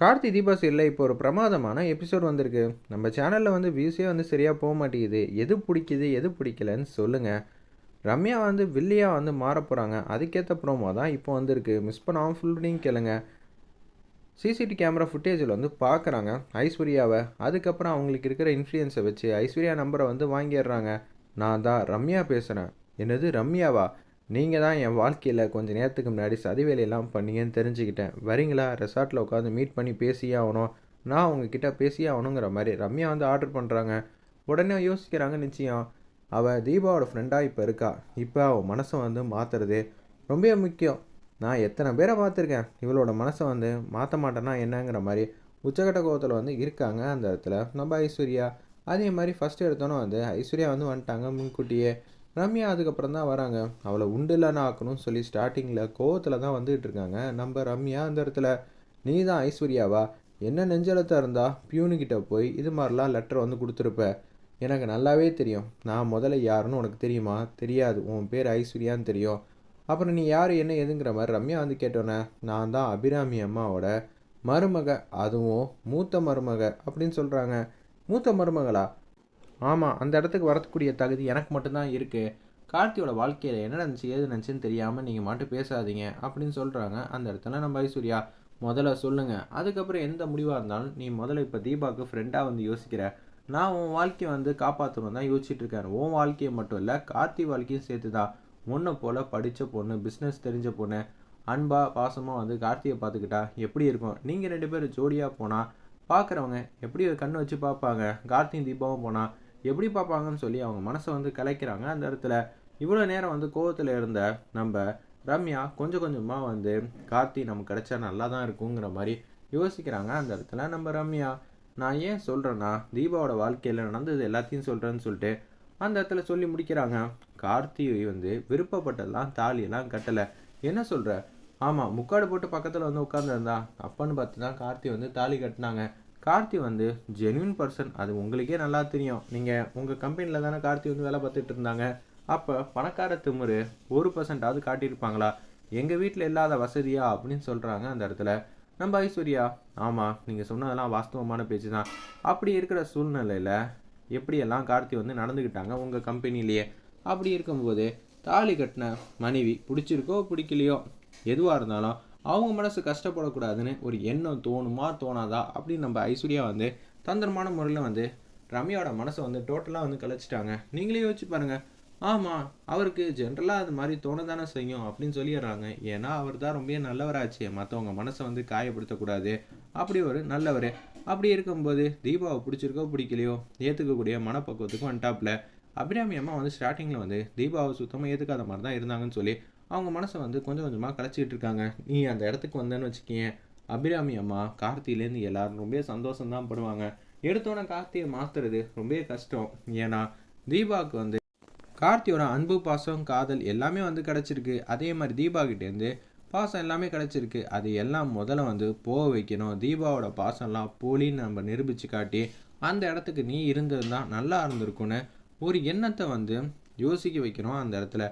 கார்த்தி தீபா இல்லை இப்போ ஒரு பிரமாதமான எபிசோட் வந்திருக்கு. நம்ம சேனலில் வந்து வியூஸே வந்து சரியாக போக மாட்டேங்குது. எது பிடிக்குது எது பிடிக்கலன்னு சொல்லுங்கள் ரம்யா வந்து வில்லியாக வந்து மாற போகிறாங்க அதுக்கேற்ற ப்ரோமோ தான் இப்போ வந்திருக்கு. மிஸ் பண்ணாமல் ஃபுல் கேளுங்க. சிசிடி கேமரா ஃபுட்டேஜில் வந்து பார்க்குறாங்க ஐஸ்வர்யாவை. அதுக்கப்புறம் அவங்களுக்கு இருக்கிற இன்ஃப்ளூயன்ஸை வச்சு ஐஸ்வர்யா நம்பரை வந்து வாங்கிடுறாங்க. நான் தான் ரம்யா பேசுகிறேன் என்னது ரம்யாவா? நீங்கள் தான் என் வாழ்க்கையில் கொஞ்சம் நேரத்துக்கு முன்னாடி சதி வேலையெல்லாம் பண்ணீங்கன்னு தெரிஞ்சுக்கிட்டேன். வரீங்களா? ரெசார்ட்டில் உட்காந்து மீட் பண்ணி பேசியே ஆகணும். நான் உங்ககிட்ட பேசியே ஆகணுங்கிற மாதிரி ரம்யா வந்து ஆர்டர் பண்ணுறாங்க உடனே யோசிக்கிறாங்க நிச்சயம். அவள் தீபாவோட ஃப்ரெண்டாக இப்போ இருக்கா? இப்போ அவள் மனசை வந்து மாற்றுறது ரொம்ப முக்கியம். நான் எத்தனை பேரை பார்த்துருக்கேன்? இவளோட மனசை வந்து மாற்ற மாட்டேன்னா என்னங்கிற மாதிரி உச்சகட்ட கோவத்தில் வந்து இருக்காங்க அந்த இடத்துல. நம்ம ஐஸ்வர்யா. அதே மாதிரி ஃபஸ்ட்டு எடுத்தோன்னே வந்து ஐஸ்வர்யா வந்து வந்துட்டாங்க முன்கூட்டியே. ரம்யா அதுக்கப்புறம் தான் வராங்க. அவளை உண்டு ஆக்கணும்னு சொல்லி ஸ்டார்டிங்கில் கோவத்தில் தான் வந்துகிட்டு இருக்காங்க. நம்ம ரம்யா அந்த இடத்துல நீ தான் ஐஸ்வர்யாவா? என்ன நெஞ்சலத்தாக இருந்தால் பியூனுக்கிட்ட போய் இது மாதிரிலாம் லெட்டர் வந்து கொடுத்துருப்ப. எனக்கு நல்லாவே தெரியும். நான் முதல்ல யாருன்னு உனக்கு தெரியுமா? தெரியாது. உன் பேர் ஐஸ்வர்யான்னு தெரியும். அப்புறம் நீ யார்? என்ன? எதுங்கிற மாதிரி ரம்யா வந்து கேட்டோன்னே நான் தான் அபிராமி அம்மாவோட மருமக. அதுவும் மூத்த மருமக. அப்படின்னு சொல்கிறாங்க மூத்த மருமகளா? ஆமாம் அந்த இடத்துக்கு வரக்கூடிய தகுதி எனக்கு மட்டும்தான் இருக்குது கார்த்தியோட வாழ்க்கையில் என்ன நினச்சி ஏது நினச்சின்னு தெரியாமல் நீங்கள் மட்டும் பேசாதீங்க அப்படின்னு சொல்கிறாங்க அந்த இடத்துல நம்ம ஐஸ்வர்யா. முதல்ல சொல்லுங்கள் அதுக்கப்புறம் எந்த முடிவாக இருந்தாலும் நீ முதல்ல இப்போ தீபாவுக்கு ஃப்ரெண்டாக வந்து யோசிக்கிற. நான் உன் வாழ்க்கையை வந்து காப்பாற்றணும் தான் யோசிச்சுட்டு இருக்கேன். உன் வாழ்க்கையை மட்டும் இல்லை கார்த்தி வாழ்க்கையும் சேர்த்து தான் உன்னை போல் படித்த பொண்ணு பிஸ்னஸ் தெரிஞ்ச பொண்ணு அன்பா பாசமாக வந்து கார்த்தியை பார்த்துக்கிட்டா எப்படி இருக்கும்? நீங்கள் ரெண்டு பேரும் ஜோடியாக போனால் பார்க்குறவங்க எப்படி ஒரு கண்ணு வச்சு பார்ப்பாங்க? கார்த்தியும் தீபாவும் போனால் எப்படி பார்ப்பாங்கன்னு சொல்லி அவங்க மனசை வந்து கலைக்கிறாங்க. அந்த இடத்துல இவ்வளோ நேரம் வந்து கோவத்தில் இருந்த நம்ம ரம்யா கொஞ்சம் கொஞ்சமாக வந்து கார்த்தி நமக்கு கிடைச்சா நல்லா தான் இருக்குங்கிற மாதிரி யோசிக்கிறாங்க. அந்த இடத்துல நம்ம ரம்யா நான் ஏன் சொல்கிறேன்னா தீபாவோட வாழ்க்கையில் நடந்தது எல்லாத்தையும் சொல்கிறேன்னு சொல்லிட்டு அந்த இடத்துல சொல்லி முடிக்கிறாங்க. கார்த்தி வந்து விருப்பப்பட்டதெல்லாம் தாலியெல்லாம் கட்டலை. என்ன சொல்கிற ஆமாம் முக்காடு போட்டு பக்கத்தில் வந்து உட்காந்துருந்தா அப்பன்னு பார்த்து தான் கார்த்தி வந்து தாலி கட்டினாங்க. கார்த்தி வந்து ஜென்யூன் பர்சன் அது உங்களுக்கே நல்லா தெரியும். நீங்கள் உங்கள் கம்பெனியில் தானே கார்த்தி வந்து வேலை பார்த்துட்டு இருந்தாங்க. அப்போ பணக்கார திமுரு ஒரு பர்சன்டாவது காட்டியிருப்பாங்களா? எங்கள் வீட்டில் இல்லாத வசதியா அப்படின்னு சொல்கிறாங்க அந்த இடத்துல. நம்ம ஐஸ்வர்யா ஆமாம் நீங்கள் சொன்னதெல்லாம் வாஸ்தவமான பேச்சு தான். அப்படி இருக்கிற சூழ்நிலையில் எப்படியெல்லாம் கார்த்தி வந்து நடந்துக்கிட்டாங்க உங்கள் கம்பெனிலேயே அப்படி இருக்கும்போது தாலி கட்டின மனைவி பிடிச்சிருக்கோ பிடிக்கலையோ? எதுவாக இருந்தாலும் அவங்க மனசு கஷ்டப்படக்கூடாதுன்னு ஒரு எண்ணம் தோணுமா தோணாதா? அப்படின்னு நம்ம ஐஸ்வர்யா வந்து தந்திரமான முறையில் வந்து ரம்யாவோட மனசை வந்து டோட்டலாக வந்து கழிச்சிட்டாங்க நீங்களே யோசிச்சு பாருங்கள் ஆமாம் அவருக்கு ஜென்ரலாக அது மாதிரி தோணதானே செய்யும் அப்படின்னு சொல்லிடுறாங்க. ஏன்னா அவர் தான் ரொம்ப நல்லவராச்சு. மற்றவங்க மனசை வந்து காயப்படுத்தக்கூடாது. அப்படி ஒரு நல்லவர். அப்படி இருக்கும்போது தீபாவை பிடிச்சிருக்கோ பிடிக்கலையோ ஏற்றுக்கக்கூடிய மனப்பக்குவத்துக்கும் அன்டாப்பில் அபிராமி அம்மா வந்து ஸ்டார்டிங்கில் வந்து தீபாவை சுத்தமாக ஏற்றுக்காத மாதிரி தான் இருந்தாங்கன்னு சொல்லி அவங்க மனசை வந்து கொஞ்சம் கொஞ்சமாக கலைச்சிக்கிட்டு இருக்காங்க. நீ அந்த இடத்துக்கு வந்தேன்னு வச்சுக்கேன் அபிராமி அம்மா கார்த்திலேருந்து எல்லாரும் ரொம்ப சந்தோஷம்தான் படுவாங்க. எடுத்தோன்னே கார்த்தியை மாற்றுறது ரொம்ப கஷ்டம். ஏன்னா தீபாவுக்கு வந்து கார்த்தியோட அன்பு பாசம் காதல் எல்லாமே வந்து கிடச்சிருக்கு. அதே மாதிரி தீபா கிட்டேருந்து பாசம் எல்லாமே கிடச்சிருக்கு. அது எல்லாம் முதல்ல வந்து போக வைக்கணும். தீபாவோட பாசம்லாம் போலின்னு நம்ம நிரூபித்து காட்டி அந்த இடத்துக்கு நீ இருந்தது தான் நல்லா இருந்திருக்குன்னு ஒரு எண்ணத்தை வந்து யோசிக்க வைக்கணும் அந்த இடத்துல.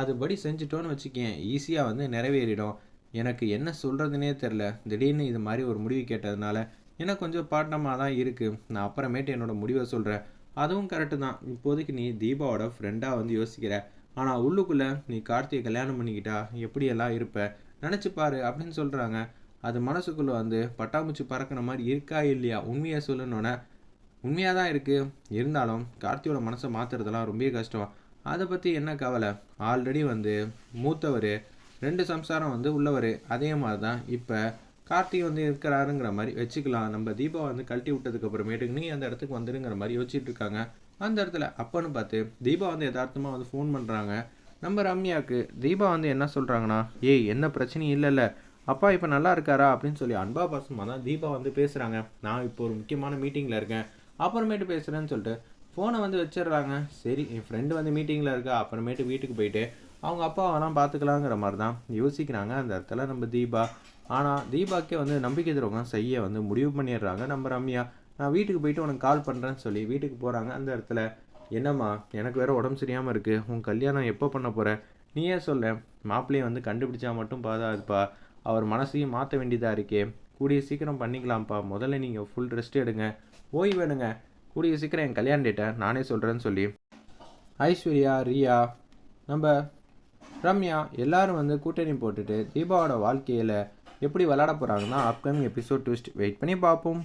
அதுபடி செஞ்சிட்டோன்னு வச்சுக்கேன். ஈஸியாக வந்து நிறைவேறிடும். எனக்கு என்ன சொல்கிறதுனே தெரில திடீர்னு இது மாதிரி ஒரு முடிவு கேட்டதுனால எனக்கு கொஞ்சம் பாட்டமாக தான் இருக்குது நான் அப்புறமேட்டு என்னோடய முடிவை சொல்கிறேன் அதுவும் கரெக்டு தான். இப்போதைக்கு நீ தீபாவோட ஃப்ரெண்டாக வந்து யோசிக்கிற. ஆனால் உள்ளுக்குள்ளே நீ கார்த்தியை கல்யாணம் பண்ணிக்கிட்டா எப்படியெல்லாம் இருப்ப? நினச்சி பாரு அப்படின்னு சொல்கிறாங்க அது மனசுக்குள்ளே வந்து பட்டாம்பூச்சி பறக்கிற மாதிரி இருக்கா இல்லையா? உண்மையை சொல்லணுன்னே உண்மையாக தான் இருக்குது இருந்தாலும் கார்த்தியோட மனசை மாற்றுறதெல்லாம் ரொம்ப கஷ்டம். அதை பற்றி என்ன கவலை? ஆல்ரெடி வந்து மூத்தவர் ரெண்டு சம்சாரம் வந்து உள்ளவர் அதே மாதிரி தான் இப்போ கார்த்திக் வந்து இருக்கிறாருங்கிற மாதிரி வச்சுக்கலாம். நம்ம தீபா வந்து கழட்டி விட்டதுக்கு அப்புறமேட்டுக்கு நீ அந்த இடத்துக்கு வந்துடுங்கிற மாதிரி யோசிச்சுட்டு இருக்காங்க. அந்த இடத்துல அப்பன்னு பார்த்து தீபா வந்து யதார்த்தமாக வந்து ஃபோன் பண்ணுறாங்க நம்ம ரம்யாவுக்கு தீபா வந்து என்ன சொல்கிறாங்கன்னா ஏய் என்ன பிரச்சனையும் இல்லைல்ல. அப்பா இப்போ நல்லா இருக்காரா? அப்படின்னு சொல்லி அன்பா பாசமாக தான் தீபா வந்து பேசுகிறாங்க நான் இப்போ ஒரு முக்கியமான மீட்டிங்கில் இருக்கேன். அப்புறமேட்டு பேசுகிறேன்னு சொல்லிட்டு ஃபோனை வந்து வச்சிடுறாங்க. சரி என் ஃப்ரெண்டு வந்து மீட்டிங்கில் இருக்கா? அப்புறமேட்டு வீட்டுக்கு போயிட்டு அவங்க அப்பாவெல்லாம் பார்த்துக்கலாங்கிற மாதிரி தான் யோசிக்கிறாங்க. அந்த இடத்துல நம்ம தீபா. ஆனால் தீபாக்கே வந்து நம்பிக்கை தருவங்க செய்ய வந்து முடிவு பண்ணிடுறாங்க. நம்ம ரம்யா நான் வீட்டுக்கு போயிட்டு உனக்கு கால் பண்ணுறேன்னு சொல்லி வீட்டுக்கு போகிறாங்க அந்த இடத்துல என்னம்மா எனக்கு வேறு உடம்பு சரியாமல் இருக்குது உன் கல்யாணம் எப்போ பண்ண போகிற நீயே சொல்ல. மாப்பிள்ளையை வந்து கண்டுபிடிச்சா மட்டும் பாதாதுப்பா. அவர் மனசையும் மாற்ற வேண்டியதாக இருக்கே. கூடிய சீக்கிரம் பண்ணிக்கலாம்ப்பா. முதல்ல நீங்கள் ஃபுல் ரெஸ்ட் எடுங்க. ஓய்வு எடுங்க. கூடிய சீக்கிரம் என் கல்யாண டேட்டை நானே சொல்கிறேன்னு சொல்லி. ஐஸ்வர்யா ரியா நம்ம ரம்யா எல்லாரும் வந்து கூட்டணி போட்டுட்டு தீபாவோட வாழ்க்கையில் எப்படி விளாட போகிறாங்கன்னா அப்கமிங் எபிசோட் ட்விஸ்ட் வெயிட் பண்ணி பார்ப்போம்.